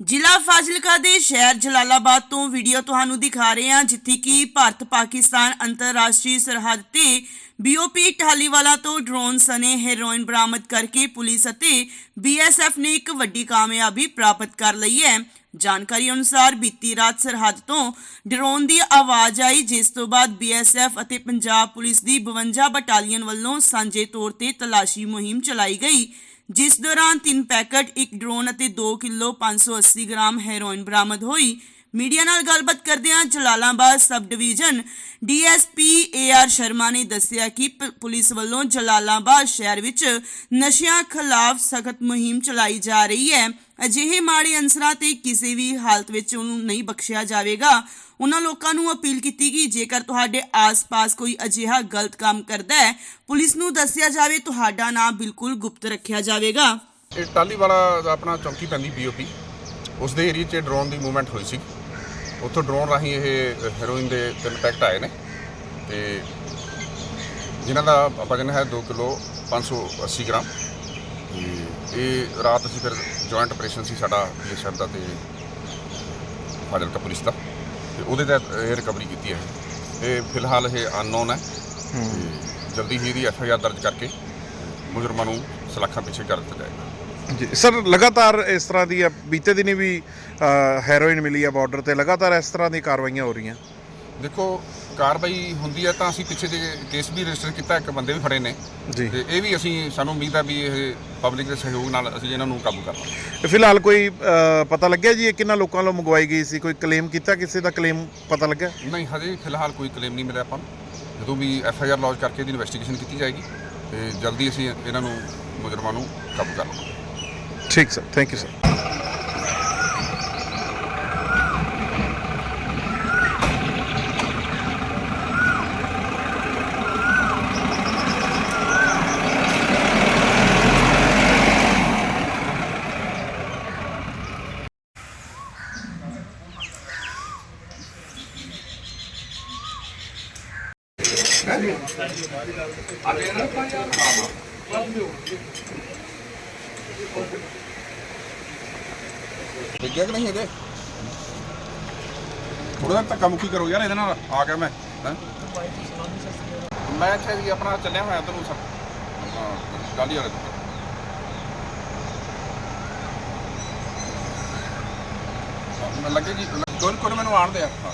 ਜ਼ਿਲ੍ਹਾ ਫਾਜ਼ਿਲਕਾ ਦੇ ਸ਼ਹਿਰ ਜਲਾਲਾਬਾਦ ਤੋਂ ਵੀਡੀਓ ਤੁਹਾਨੂੰ ਦਿਖਾ ਰਹੇ ਹਾਂ, ਜਿੱਥੇ ਕਿ ਭਾਰਤ ਪਾਕਿਸਤਾਨ ਅੰਤਰਰਾਸ਼ਟਰੀ ਸਰਹੱਦ ਤੇ ਬੀਓਪੀ ਢਾਲੀਵਾਲਾ ਤੋਂ ਡਰੋਨ ਸਣੇ ਹੈਰੋਇਨ ਬਰਾਮਦ ਕਰਕੇ ਪੁਲਿਸ ਅਤੇ ਬੀਐਸਐਫ ਨੇ ਇੱਕ ਵੱਡੀ ਕਾਮਯਾਬੀ ਪ੍ਰਾਪਤ ਕਰ ਲਈ ਹੈ। ਜਾਣਕਾਰੀ ਅਨੁਸਾਰ ਬੀਤੀ ਰਾਤ ਸਰਹੱਦ ਤੋਂ ਡਰੋਨ ਦੀ ਆਵਾਜ਼ ਆਈ, ਜਿਸ ਤੋਂ ਬਾਅਦ ਬੀਐਸਐਫ ਅਤੇ ਪੰਜਾਬ ਪੁਲਿਸ ਦੀ 52 ਬਟਾਲੀਅਨ ਵੱਲੋਂ ਸਾਂਝੇ ਤੌਰ ਤੇ ਤਲਾਸ਼ੀ ਮੁਹਿੰਮ ਚਲਾਈ ਗਈ। ਜਿਸ ਦੌਰਾਨ ਤਿੰਨ ਪੈਕੇਟ ਇੱਕ ਡਰੋਨ ਅਤੇ 2 ਕਿਲੋ 580 ਗ੍ਰਾਮ ਹੈਰੋਇਨ ਬਰਾਮਦ ਹੋਈ। ਮੀਡੀਆ ਨਾਲ ਗੱਲਬਾਤ ਕਰਦਿਆਂ Jalalabad sub division DSP AR Sharma ਨੇ ਦੱਸਿਆ ਕਿ ਪੁਲਿਸ ਵੱਲੋਂ ਜਲਾਲਾਬਾਦ ਸ਼ਹਿਰ ਵਿੱਚ ਨਸ਼ਿਆਂ ਖਿਲਾਫ ਸਖਤ ਮੁਹਿੰਮ ਚਲਾਈ ਜਾ ਰਹੀ ਹੈ। ਅਜਿਹੇ ਮਾੜੇ ਅਨਸਰਾਂ ਤੇ ਕਿਸੇ ਵੀ ਹਾਲਤ ਵਿੱਚ ਉਹਨੂੰ ਨਹੀਂ ਬਖਸ਼ਿਆ ਜਾਵੇਗਾ। ਉਹਨਾਂ ਲੋਕਾਂ ਨੂੰ ਅਪੀਲ ਕੀਤੀ ਕਿ ਜੇਕਰ ਤੁਹਾਡੇ ਆਸ-ਪਾਸ ਕੋਈ ਅਜਿਹਾ ਗਲਤ ਕੰਮ ਕਰਦਾ ਹੈ, ਪੁਲਿਸ ਨੂੰ ਦੱਸਿਆ ਜਾਵੇ, ਤੁਹਾਡਾ ਨਾਮ ਬਿਲਕੁਲ ਗੁਪਤ ਰੱਖਿਆ ਜਾਵੇਗਾ। ਇਹ ਟਾਲੀ ਵਾਲਾ ਆਪਣਾ ਚੌਂਕੀ ਪੈਂਦੀ ਬੀਓਪੀ ਉਸ ਦੇ ਏਰੀਆ 'ਚ ਡਰੋਨ ਦੀ ਮੂਵਮੈਂਟ ਹੋਈ ਸੀ। ਉੱਥੋਂ ਡਰੋਨ ਰਾਹੀਂ ਇਹ ਹੈਰੋਇਨ ਦੇ ਤਿੰਨ ਪੈਕਟ ਆਏ ਨੇ ਤੇ ਜਿਨ੍ਹਾਂ ਦਾ ਵਜਨ ਹੈ 2 ਕਿਲੋ 580 ਗ੍ਰਾਮ। ਇਹ ਰਾਤ ਅਸੀਂ ਫਿਰ ਜੁਆਇੰਟ ਆਪਰੇਸ਼ਨ ਸੀ ਸਾਡਾ ਬੀਐਸਐਫ ਦਾ ਤੇ ਫਾਜ਼ਿਲਕਾ ਪੁਲਿਸ ਦਾ। ਤੇ ਉਹਦੇ ਤਹਿਤ ਇਹ ਰਿਕਵਰੀ ਕੀਤੀ ਹੈ। ਇਹ ਫਿਲਹਾਲ ਇਹ ਅਨਨੋਨ ਹੈ। ਜਲਦੀ ਹੀ ਇਹਦੀ ਐਫ ਆਈ ਆਰ ਦਰਜ ਕਰਕੇ ਮੁਜਰਮਾਂ ਨੂੰ ਸਲਾਖਾਂ ਪਿੱਛੇ ਕਰ ਦਿੱਤਾ ਜਾਏਗਾ। ਸਰ ਲਗਾਤਾਰ ਇਸ ਤਰ੍ਹਾਂ ਦੀ ਆ, ਬੀਤੇ ਦਿਨੀ ਵੀ ਅ, ਹੈਰੋਇਨ ਮਿਲੀ ਆ ਬਾਰਡਰ ਤੇ ਲਗਾਤਾਰ ਇਸ ਤਰ੍ਹਾਂ ਦੀ ਕਾਰਵਾਈਆਂ ਹੋ ਰਹੀਆਂ। ਦੇਖੋ ਕਾਰਵਾਈ ਹੁੰਦੀ ਹੈ ਤਾਂ ਅਸੀਂ ਪਿੱਛੇ ਜੇ ਕੇਸ ਵੀ ਰਜਿਸਟਰ ਕੀਤਾ ਇੱਕ ਬੰਦੇ ਵੀ ਫੜੇ ਨੇ। ਜੀ। ਤੇ ਇਹ ਵੀ ਅਸੀਂ ਸਾਨੂੰ ਉਮੀਦ ਹੈ ਵੀ ਇਹ ਪਬਲਿਕ ਦੇ ਸਹਿਯੋਗ ਨਾਲ ਅਸੀਂ ਇਹਨਾਂ ਨੂੰ ਕਾਬੂ ਕਰ ਲਾਂਗੇ ਫਿਲਹਾਲ ਕੋਈ ਅ, ਪਤਾ ਲੱਗਿਆ ਜੀ ਇਹ ਕਿੰਨਾ ਲੋਕਾਂ ਵੱਲੋਂ ਮੰਗਵਾਈ ਗਈ ਸੀ? ਕੋਈ ਕਲੇਮ ਕੀਤਾ ਕਿਸੇ ਦਾ ਕਲੇਮ ਪਤਾ ਲੱਗਿਆ? ਨਹੀਂ ਹਜੇ ਫਿਲਹਾਲ ਕੋਈ ਕਲੇਮ ਨਹੀਂ ਮਿਲਿਆ ਆਪਾਂ ਨੂੰ। ਜਦੋਂ ਵੀ ਐਫ ਆਈ ਆਰ ਲੌਂਚ ਕਰਕੇ ਇਹਦੀ ਇਨਵੈਸਟੀਗੇਸ਼ਨ ਕੀਤੀ ਜਾਏਗੀ ਤੇ ਜਲਦੀ ਅਸੀਂ ਇਹਨਾਂ ਨੂੰ ਮੁਜਰਮਾਂ ਨੂੰ ਕਾਬੂ ਕਰ ਲਵਾਂਗੇ। ਠੀਕ ਸਰ ਥੈਂਕ ਯੂ ਸਰ ਲੱਗਿਆ ਕਿ ਨਹੀਂ ਇਹਦੇ ਥੋੜਾ ਧੱਕਾ ਮੁੱਕੀ ਕਰੋ ਯਾਰ ਇਹਦੇ ਨਾਲ ਆ ਗਿਆ ਮੈਂ ਹੈਂ? ਮੈਂ ਇੱਥੇ ਵੀ ਆਪਣਾ ਚੱਲਿਆ ਹੋਇਆ ਤੈਨੂੰ ਸਰ। ਹਾਂ ਡਾਲੀ ਵਾਲੇ ਤੋਂ। ਹਾਂ, ਮੈਂ ਲੱਗੇ ਕੋਈ ਕੋਈ ਮੈਨੂੰ ਆਣ ਦੇ ਆ। ਹਾਂ।